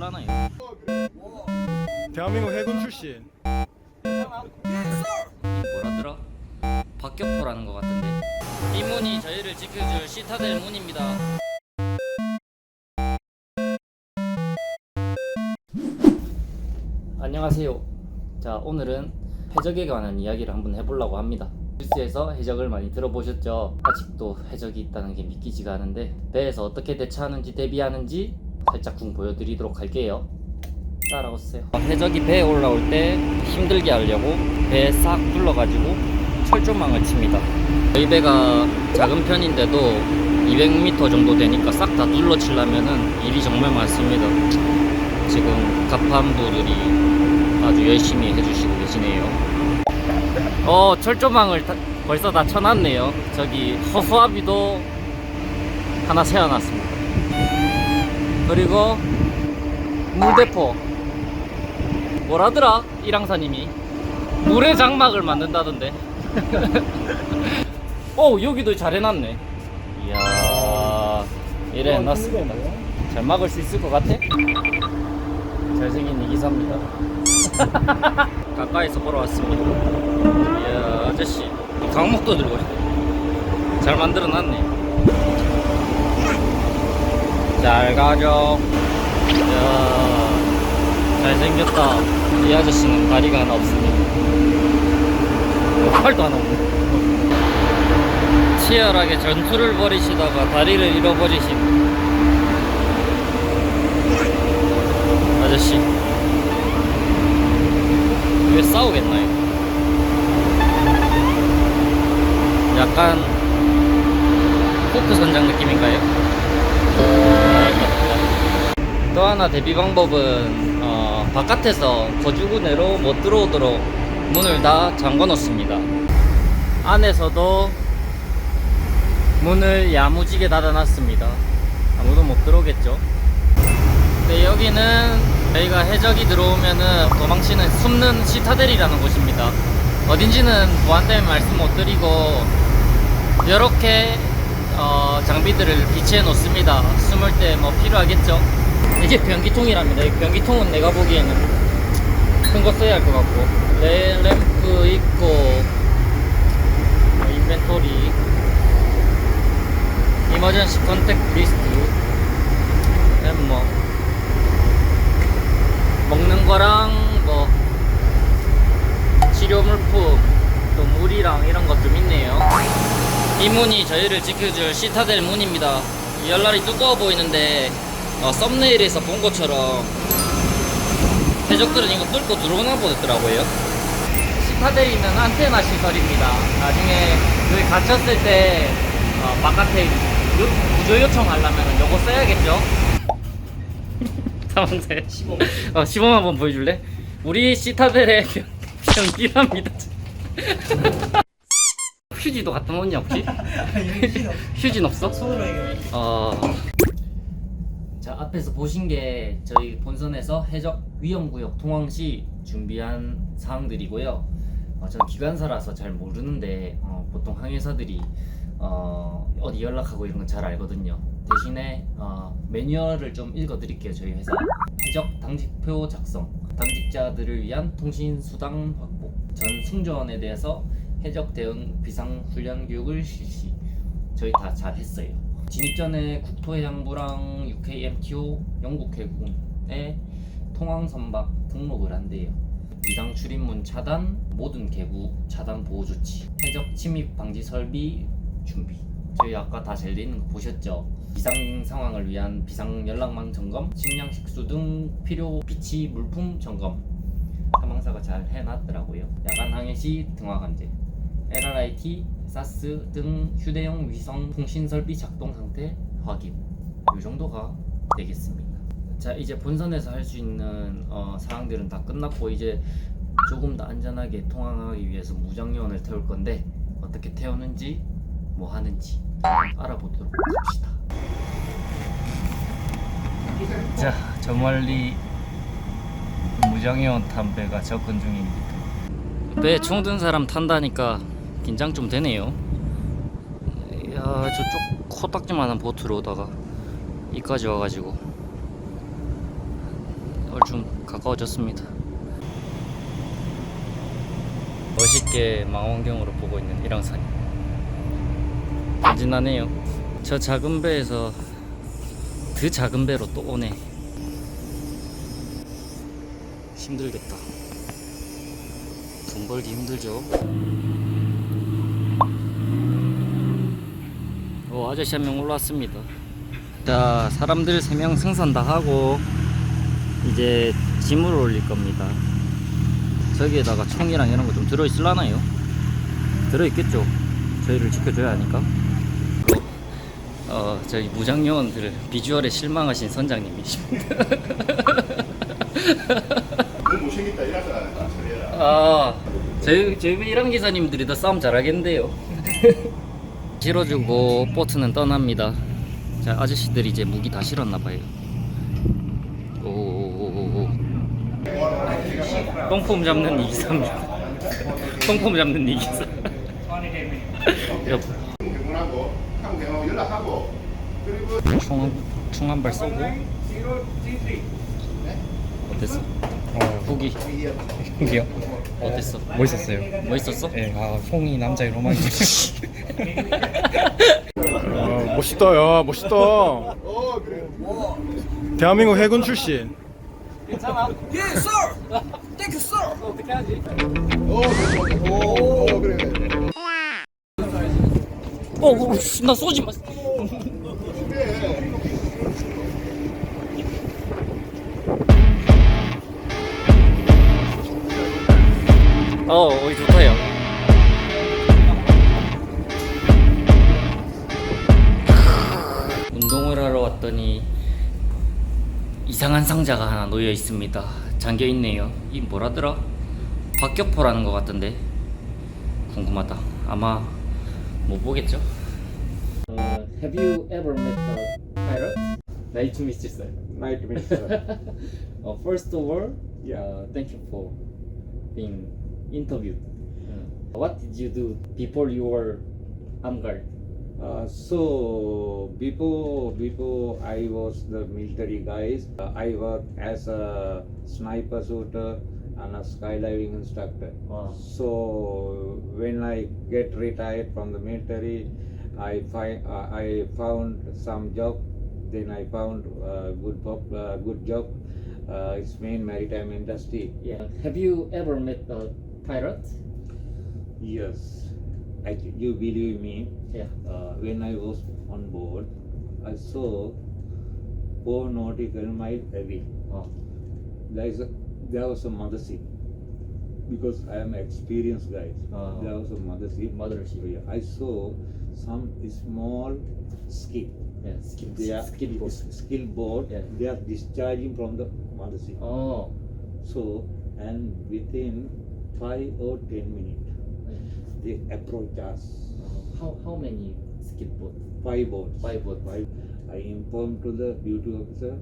없을라나요? 대한민국 해군 출신 이 뭐라더라? 박격포라는 것 같은데 이 문이 저희를 지켜줄 시타델 문입니다 안녕하세요 자 오늘은 해적에 관한 이야기를 한번 해보려고 합니다 뉴스에서 해적을 많이 들어보셨죠? 아직도 해적이 있다는 게 믿기지가 않은데 배에서 어떻게 대처하는지 대비하는지 살짝쿵 보여드리도록 할게요. 따라오세요. 해적이 배에 올라올 때 힘들게 하려고 배에 싹 둘러가지고 철조망을 칩니다. 저희 배가 작은 편인데도 200m 정도 되니까 싹 다 둘러 치려면은 일이 정말 많습니다. 지금 갑판부들이 아주 열심히 해주시고 계시네요. 어 철조망을 다- 벌써 다 쳐놨네요. 저기 허수아비도 하나 세워놨습니다 그리고 물대포. 뭐라더라 이랑사님이? 물의 장막을 만든다던데. 어 여기도 잘 해놨네. 이야 이래 해놨습니다. 잘 막을 수 있을 것 같아? 잘생긴 이기사입니다. 가까이서 보러 왔습니다. 이야 아저씨. 강목도 들고 있네. 잘 만들어놨네 잘 가죠. 이야 잘생겼다. 이 아저씨는 다리가 하나 없습니다. 어, 팔도 하나 없네. 치열하게 전투를 벌이시다가 다리를 잃어버리신 아저씨. 왜 싸우겠나요? 약간 포크 선장 느낌인가요? 또 하나 대비 방법은 어, 바깥에서 거주구 내로 못 들어오도록 문을 다 잠궈 놓습니다. 안에서도 문을 야무지게 닫아놨습니다. 아무도 못 들어오겠죠. 네, 여기는 저희가 해적이 들어오면은 도망치는 숨는 시타델이라는 곳입니다. 어딘지는 보안 때문에 말씀 못 드리고 이렇게 어, 장비들을 비치해 놓습니다. 숨을 때 뭐 필요하겠죠. 이게 변기통이랍니다. 이 변기통은 내가 보기에는 큰 거 써야 할 것 같고 레, 램프 있고 뭐 인벤토리 이머전시 컨택트 리스트 뭐 먹는 거랑 뭐 치료 물품 또 물이랑 이런 것 좀 있네요. 이 문이 저희를 지켜줄 시타델 문입니다. 이 열날이 두꺼워 보이는데 어, 썸네일에서 본 것처럼 해적들은 이거 뚫고 들어오나 보더라고요. 시타델이 있는 안테나 시설입니다. 나중에 여기 갇혔을 때 어, 바깥에 요- 구조 요청하려면 요거 써야겠죠? 상황세 15. 어, 15만 한번 보여줄래? 우리 시타델의 병- 병기랍니다. 휴지도 갖다 놓냐 혹시? 휴지는 없어? 손으로 해결해 어. 자 앞에서 보신 게 저희 본선에서 해적 위험구역 통항 시 준비한 사항들이고요. 어, 전 기관사라서 잘 모르는데 어, 보통 항해사들이 어, 어디 연락하고 이런 건 잘 알거든요. 대신에 어, 매뉴얼을 좀 읽어드릴게요. 저희 회사 해적 당직표 작성, 당직자들을 위한 통신 수당 확보, 전 승조원에 대해서 해적 대응 비상 훈련 교육을 실시. 저희 다 잘했어요. 진입 전에 국토해양부랑 UKMTO 영국 해군에 통항 선박 등록을 한대요. 비상 출입문 차단, 모든 개구 차단 보호 조치, 해적 침입 방지 설비 준비. 저희 아까 다 있는 거 보셨죠? 비상 상황을 위한 비상 연락망 점검, 식량 식수 등 필요 비치 물품 점검. 사망사가 잘 해놨더라고요. 야간 항해 시 등화 감지. LRIT, 사스 등 휴대용 위성 통신 설비 작동 상태 확인. 이 정도가 되겠습니다. 자 이제 본선에서 할 수 있는 어, 사항들은 다 끝났고 이제 조금 더 안전하게 통항하기 위해서 무장요원을 태울 건데 어떻게 태우는지 뭐 하는지 알아보도록 합시다. 자 저 멀리 무장요원 탄 배가 접근 중입니다. 배에 총 든 사람 탄다니까 긴장 좀 되네요. 야 저쪽 코딱지만한 보트로 오다가 이까지 와가지고 얼좀 가까워졌습니다. 멋있게 망원경으로 보고 있는 일왕산이 간지나네요. 저 작은 배에서 그 작은 배로 또 오네. 힘들겠다. 돈 벌기 힘들죠. 오, 아저씨 한 명 올라왔습니다. 자, 사람들 세명 승선 다 하고 이제 짐을 올릴 겁니다. 저기에다가 총이랑 이런 거 좀 들어있을라나요? 들어있겠죠. 저희를 지켜줘야 하니까. 어, 저희 무장요원들 비주얼에 실망하신 선장님이십니다. 너무 못생겼다 처리해라. 아, 저희 저희 이랑 기사님들이 더 싸움 잘하겠는데요. 실어주고 보트는 떠납니다. 자, 아저씨들이 이제 무기 다 실었나 봐요. 오오오오오. 똥폼 잡는 이기사입니다. 똥폼 잡는 이기사. 옆 병원하고 한국 병원하고 연락하고 그리고 총총 한 발 쏘고 어땠어? 어, 후기 후기요? 어땠어? 멋있었어요. 멋있었어? 예, 아, 송이 남자의 로망이. 아, 멋있다, 야, 멋있다. 어 그래. 대한민국 해군 출신. 어 그래. 오, 오 그래. 그래. 어, 어, 씨, 나 쏘지 마. 그래. 어, 어이 좋다요. 왔더니 이상한 상자가 하나 놓여 있습니다. 잠겨 있네요. 이 뭐라더라? 박격포라는 것 같던데. 궁금하다. 아마 못 보겠죠? Uh, have you ever met a pirate? Nice to meet you, sir. Nice to meet you, sir. uh, first of all, Yeah. uh, thank you for being interviewed. Uh, what did you do before you were armed guard? Uh, so before before I was the military guys, uh, I worked as a sniper shooter and a skydiving instructor. Wow. So when I get retired from the military, I find uh, I found some job. Then I found a good pop, uh, good job. Uh, it's main maritime industry. Yeah. Have you ever met a pirate? Yes, I, you believe me. Yeah. uh, when I was on board, I saw four nautical mile away. Oh. There is a there was a mother ship because I am experienced guy. Oh. There was a mother ship. Mothership. Yeah, I saw some small skip. Yeah. Skip. They are skip boat. skill boat. Yeah. They are discharging from the mother ship. Oh. So and within five or ten minutes, they approach us. How how many skip boat? Five boats. Five boat. Five. I informed to the duty officer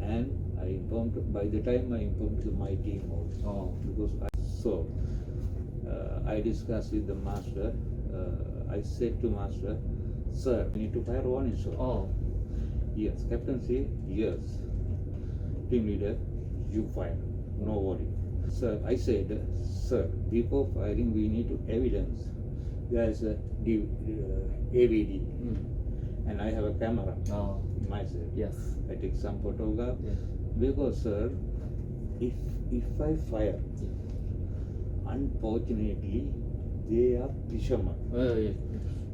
and I informed by the time I informed to my team also Oh. because I so uh, I discussed with the master. Uh, I said to master, sir, we need to fire one shot. Oh. Yes, captain say yes. Team leader, you fire. No worry. Sir, I said, sir, before firing we need to evidence. There is a D, uh, AVD Mm. and I have a camera Oh. myself. Yes. I take some photograph Yeah. because sir, if if I fire, unfortunately, they are fishermen. Oh, yeah.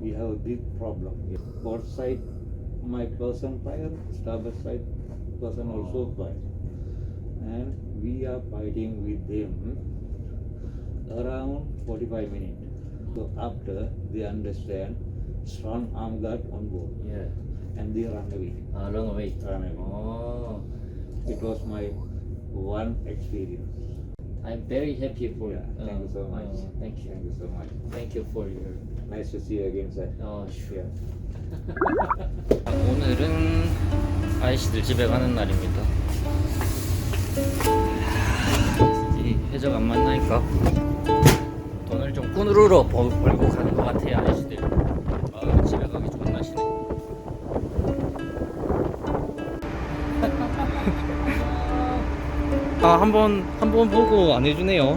We have a big problem. Port side, my person fire, starboard side person also fire, and we are fighting with them around 45 minutes. So after they understand, strong arm guard on board, Yeah. and they run away. Ah, run away. Run away. Oh. It was my one experience. I'm very happy for Yeah, thank you so uh, much. uh, thank you. Thank you so much. Thank you for your. Nice to see you again, sir. Oh, sure. Yeah. 오늘은 아이씨들 집에 가는 날입니다. 이 해적 안 만나니까 돈을 좀 벌- 벌고 가는 것 같아요, 아이씨들. 아, 집에 가기 좋은 날씨네. 아, 한 번, 한 번 보고 안 해주네요.